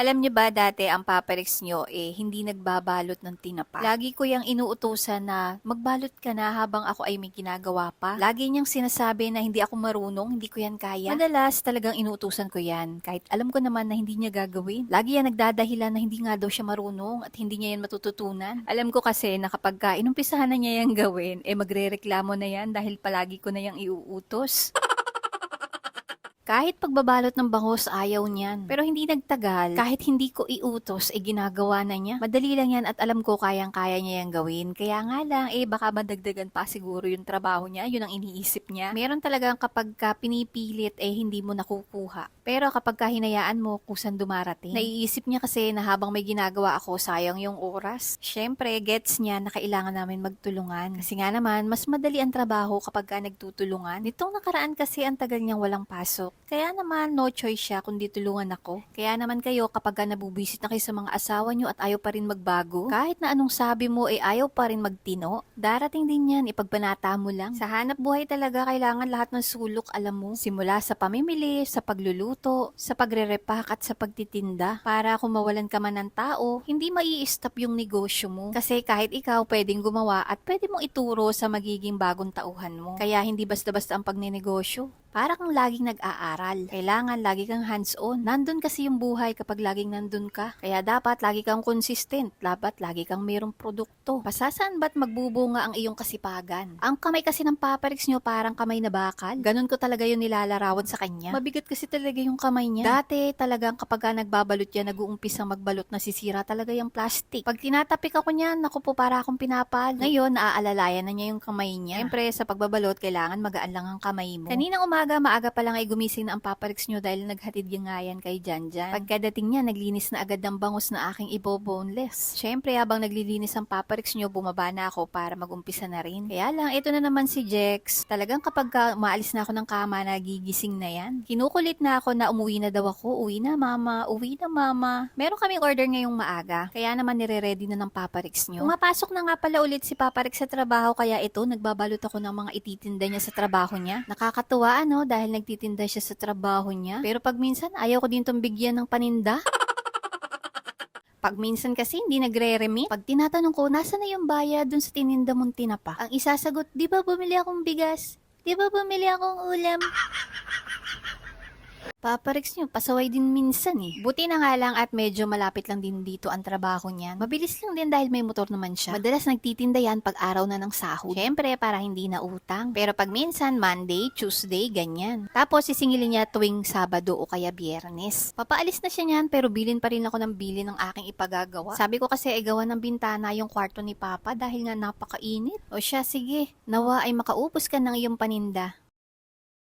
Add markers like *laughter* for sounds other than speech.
Alam niyo ba dati ang paparix nyo eh hindi nagbabalot ng tinapa. Lagi ko yung inuutusan na magbalot ka na habang ako ay may ginagawa pa. Lagi niyang sinasabi na hindi ako marunong, hindi ko yan kaya. Madalas talagang inuutusan ko yan kahit alam ko naman na hindi niya gagawin. Lagi yan nagdadahilan na hindi nga daw siya marunong at hindi niya yan matututunan. Alam ko kasi na kapag ka inumpisahan na niya yan gawin, eh magre-reklamo na yan dahil palagi ko na yang iuutos. *laughs* Kahit pagbabalot ng bangos, ayaw niyan. Pero hindi nagtagal, kahit hindi ko iutos, eh ginagawa na niya. Madali lang yan at alam ko kayang-kaya niya yan gawin. Kaya nga lang, eh baka madagdagan pa siguro yung trabaho niya, yun ang iniisip niya. Meron talagang kapag ka pinipilit, eh hindi mo nakukuha. Pero kapag ka hinayaan mo, kusan dumarating. Naiisip niya kasi na habang may ginagawa ako, sayang yung oras. Siyempre, gets niya na kailangan namin magtulungan. Kasi nga naman, mas madali ang trabaho kapag ka nagtutulungan. Nitong nakaraan kasi ang tagal niyang walang pasok. Kaya naman, no choice siya kundi tulungan ako. Kaya naman kayo, kapag ka nabubisit na kayo sa mga asawa niyo at ayaw pa rin magbago, kahit na anong sabi mo, eh ayaw pa rin magtino, darating din yan, ipagbanata mo lang. Sa hanap buhay talaga, kailangan lahat ng sulok, alam mo. Simula sa pamimili, sa pagluluto, sa pagre-repack at sa pagtitinda. Para kung mawalan ka man ng tao, hindi mai-stop yung negosyo mo. Kasi kahit ikaw pwedeng gumawa at pwede mong ituro sa magiging bagong tauhan mo. Kaya hindi basta-basta ang pagnenegosyo. Para kang laging nag-aaral. Kailangan lagi kang hands-on. Nandun kasi yung buhay kapag laging nandun ka. Kaya dapat lagi kang consistent. Dapat lagi kang mayroong produkto. Pasasaan ba't magbubunga ang iyong kasipagan? Ang kamay kasi ng paparix nyo parang kamay na bakal. Ganun ko talaga yung nilalarawan sa kanya. Mabigat kasi talaga yung kamay niya. Dati talagang kapag ka nagbabalot yan, nag-uumpisang magbalot, nasisira talaga yung plastic. Pag tinatapik ako niyan, naku po para akong pinapal. Ngayon, naaalalayan na niya yung kamay niya. Siyempre, sa pagbabalot, kailangan magaan lang ang kamay mo. Kaninang umaga, maaga pa lang ay gumising na ang paparix nyo dahil naghatid yung nga yan kay Janjan. Pagkadating niya, naglinis na agad ng bangus na aking ibo-boneless. Siyempre, habang naglilinis ang paparix nyo, bumaba na ako para mag-umpisa na rin. Kaya lang, ito na naman si Jex. Talagang kapag ka umaalis na ako ng kama, nagigising na yan. Kinukulit na ako na umuwi na daw ako. Uwi na mama, uwi na mama. Meron kaming order ngayong maaga. Kaya naman nire-ready na ng paparix nyo. Pumapasok na nga pala ulit si paparix sa trabaho kaya ito, nagbabalot ako ng mga ititinda niya sa trabaho niya. Nakakatuwa ano dahil nagtitinda siya sa trabaho niya. Pero pag minsan ayaw ko din tong bigyan ng paninda. *laughs* Pag minsan kasi hindi nagre-remit. Pag tinatanong ko, nasa na yung bayad dun sa tininda mong tinapa? Ang isasagot, di ba bumili akong bigas? Di ba bumili akong ulam? Paparix nyo, pasaway din minsan eh. Buti na nga lang at medyo malapit lang din dito ang trabaho niyan. Mabilis lang din dahil may motor naman siya. Madalas nagtitinda yan pag araw na ng sahod. Siyempre, para hindi na utang. Pero pag minsan, Monday, Tuesday, ganyan. Tapos sisingilin niya tuwing Sabado o kaya Biyernes. Papaalis na siya niyan pero bilin pa rin ako ng bilin ng aking ipagagawa. Sabi ko kasi ay gawa ng bintana yung kwarto ni Papa dahil nga napakainit. O siya, sige, nawa ay makaupos ka ng iyong paninda.